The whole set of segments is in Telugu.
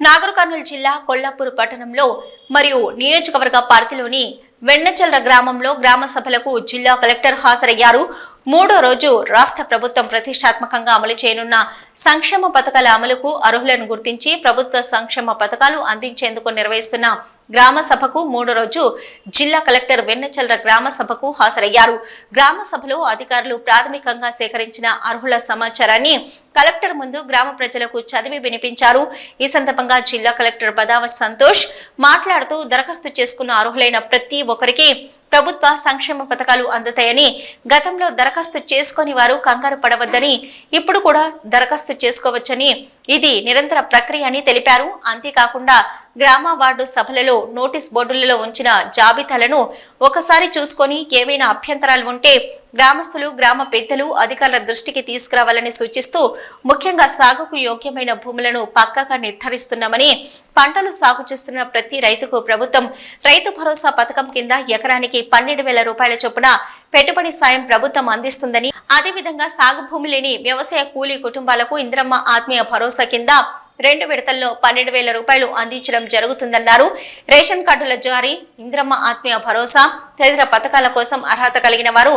నాగర్ కర్నూలు జిల్లా కొల్లాపూర్ పట్టణంలో మరియు నియోజకవర్గ పరిధిలోని వెన్నచల్ర గ్రామంలో గ్రామ సభలకు జిల్లా కలెక్టర్ హాజరయ్యారు. మూడో రోజు రాష్ట్ర ప్రభుత్వం ప్రతిష్టాత్మకంగా అమలు చేయనున్న సంక్షేమ పథకాల అమలుకు అర్హులను గుర్తించి ప్రభుత్వ సంక్షేమ పథకాలు అందించేందుకు నిర్వహిస్తున్న గ్రామ సభకు మూడో రోజు జిల్లా కలెక్టర్ వెన్నచల్ర గ్రామ సభకు హాజరయ్యారు. గ్రామ సభలో అధికారులు ప్రాథమికంగా సేకరించిన అర్హుల సమాచారాన్ని కలెక్టర్ ముందు గ్రామ ప్రజలకు చదివి వినిపించారు. ఈ సందర్భంగా జిల్లా కలెక్టర్ బదావ సంతోష్ మాట్లాడుతూ దరఖాస్తు చేసుకున్న అర్హులైన ప్రతి ఒక్కరికి ప్రభుత్వ సంక్షేమ పథకాలు అందుతాయని గతంలో దరఖాస్తు చేసుకొని వారు కంగారు పడవద్దని ఇప్పుడు కూడా దరఖాస్తు చేసుకోవచ్చని ఇది నిరంతర ప్రక్రియ అని తెలిపారు. అంతేకాకుండా గ్రామ వార్డు సభలలో నోటీస్ బోర్డులలో ఉంచిన జాబితాలను ఒకసారి చూసుకొని ఏవైనా అభ్యంతరాలు ఉంటే గ్రామస్తులు గ్రామ పెద్దలు అధికారుల దృష్టికి తీసుకురావాలని సూచిస్తూ ముఖ్యంగా సాగుకు యోగ్యమైన భూములను పక్కాగా నిర్ధారిస్తున్నామని పంటలు సాగు చేస్తున్న ప్రతి రైతుకు ప్రభుత్వం రైతు భరోసా పథకం కింద ఎకరానికి పన్నెండు వేల రూపాయల చొప్పున పెట్టుబడి సాయం ప్రభుత్వం అందిస్తుందని అదేవిధంగా సాగు భూమి లేని వ్యవసాయ కూలీ కుటుంబాలకు ఇంద్రమ్మ ఆత్మీయ భరోసా కింద రెండు విడతల్లో పన్నెండు వేల రూపాయలు అందించడం జరుగుతుందన్నారు. రేషన్ కార్డుల జారీ ఇంద్రమ్మ ఆత్మీయ భరోసా తదితర పథకాల కోసం అర్హత కలిగిన వారు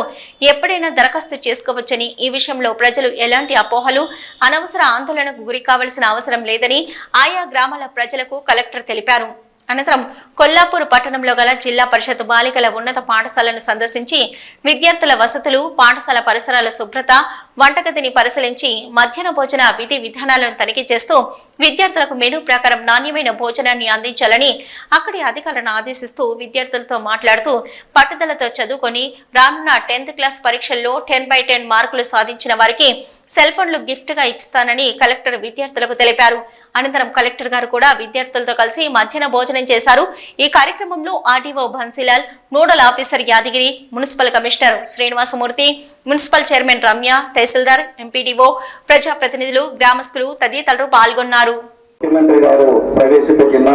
ఎప్పుడైనా దరఖాస్తు చేసుకోవచ్చని ఈ విషయంలో ప్రజలు ఎలాంటి అపోహలు అనవసర ఆందోళనకు గురి కావలసిన అవసరం లేదని ఆయా గ్రామాల ప్రజలకు కలెక్టర్ తెలిపారు. అనంతరం కొల్లాపూర్ పట్టణంలో గల జిల్లా పరిషత్ బాలికల ఉన్నత పాఠశాలను సందర్శించి విద్యార్థుల వసతులు పాఠశాల పరిసరాల శుభ్రత వంటగదిని పరిశీలించి మధ్యాహ్న భోజన విధి విధానాలను తనిఖీ చేస్తూ విద్యార్థులకు మెనూ ప్రకారం నాణ్యమైన భోజనాన్ని అందించాలని అక్కడి అధికారులను ఆదేశిస్తూ విద్యార్థులతో మాట్లాడుతూ పట్టుదలతో చదువుకొని రానున్న టెన్త్ క్లాస్ పరీక్షల్లో టెన్ బై టెన్ మార్కులు సాధించిన వారికి సెల్ ఫోన్లు గిఫ్ట్గా ఇస్తానని కలెక్టర్ విద్యార్థులకు తెలిపారు. అనంతరం కలెక్టర్ గారు కూడా విద్యార్థులతో కలిసి మధ్యాహ్న భోజనం చేశారు. ఈ కార్యక్రమంలో RDO Bansilal nodal officer Yadagiri municipal commissioner Srinivasamurthy municipal chairman Ramya tahsildar MPDO ప్రజాప్రతినిధులు గ్రామస్తులు తదితరులు పాల్గొన్నారు. ముఖ్యమంత్రి గారు ప్రవేశపెట్టిన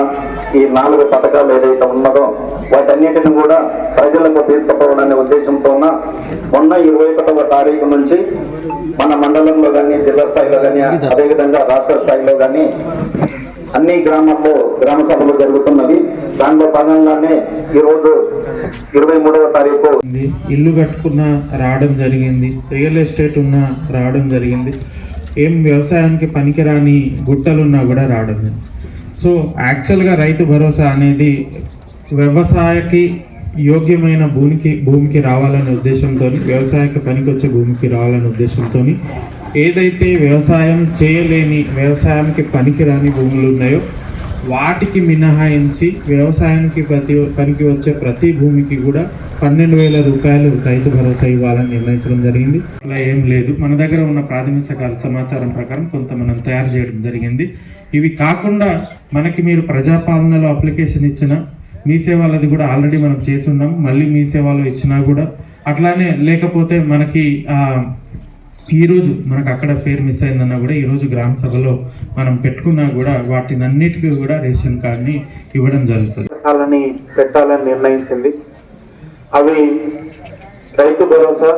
ఈ నాలుగు పథకాలు ఏదైతే ఉన్నదో వాటన్నిటిని కూడా ప్రజలకు తీసుకుపోవాలనే ఉద్దేశంతో ఉన్న మొన్న ఇరవై ఒకటవ తారీఖు నుంచి మన మండలంలో కానీ జిల్లా స్థాయిలో కానీ అదేవిధంగా రాష్ట్ర స్థాయిలో కానీ అన్ని గ్రామాల్లో గ్రామ సభలు జరుగుతున్నవి దానిలో భాగంగానే ఈరోజు ఇరవై మూడవ తారీఖు ఉంది. ఇల్లు కట్టుకున్న రావడం జరిగింది. రియల్ ఎస్టేట్ ఉన్న రావడం జరిగింది. ఏం వ్యవసాయానికి పనికిరాని గుట్టలున్నా కూడా రావడం సో యాక్చువల్గా రైతు భరోసా అనేది వ్యవసాయకి యోగ్యమైన భూమికి భూమికి రావాలనే ఉద్దేశంతో వ్యవసాయకి పనికొచ్చే భూమికి రావాలనే ఉద్దేశంతో ఏదైతే వ్యవసాయం చేయలేని వ్యవసాయానికి పనికిరాని భూములు ఉన్నాయో వాటికి మినహాయించి వ్యవసాయానికి ప్రతి పనికి వచ్చే ప్రతి భూమికి కూడా పన్నెండు వేల రూపాయలు రైతు భరోసా ఇవ్వాలని నిర్ణయించడం జరిగింది. అలా ఏం లేదు. మన దగ్గర ఉన్న ప్రాథమిక సమాచారం ప్రకారం కొంత మనం తయారు చేయడం జరిగింది. ఇవి కాకుండా మనకి మీరు ప్రజాపాలనలో అప్లికేషన్ ఇచ్చిన మీ సేవలది కూడా ఆల్రెడీ మనం చేసి ఉన్నాం. మళ్ళీ మీ సేవలో ఇచ్చినా కూడా అట్లానే లేకపోతే మనకి ఈరోజు మనకు అక్కడ పేరు మిస్ అయిందన్నా కూడా ఈరోజు గ్రామ సభలో మనం పెట్టుకున్నా కూడా వాటిని అన్నిటికీ కూడా రేషన్ కార్డ్ని ఇవ్వడం జరుగుతుంది. పథకాలని పెట్టాలని నిర్ణయించింది. అవి రైతు భరోసా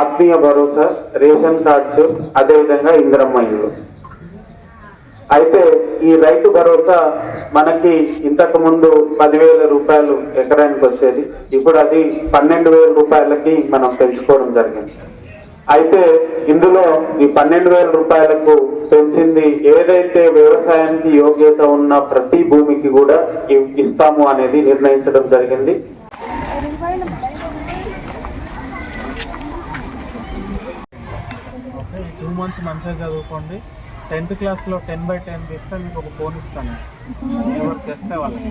ఆత్మీయ భరోసా రేషన్ కార్డ్స్ అదేవిధంగా ఇందిరమ్మ ఇల్లు. అయితే ఈ రైతు భరోసా మనకి ఇంతకు ముందు పదివేల రూపాయలు ఎకరానికి వచ్చేది. ఇప్పుడు అది పన్నెండు వేల రూపాయలకి మనం పెంచుకోవడం జరిగింది. అయితే ఇందులో ఈ పన్నెండు వేల రూపాయలకు పెంచింది ఏదైతే వ్యవసాయానికి యోగ్యత ఉన్న ప్రతి భూమికి కూడా ఇస్తాము అనేది నిర్ణయించడం జరిగింది. టూ మంత్స్ మంచిగా చదువుకోండి. టెన్త్ క్లాస్లో టెన్ బై టెన్ తీస్తే మీకు ఒక ఫోన్ ఇస్తాను. ఎవరు తెస్తే వాళ్ళకి.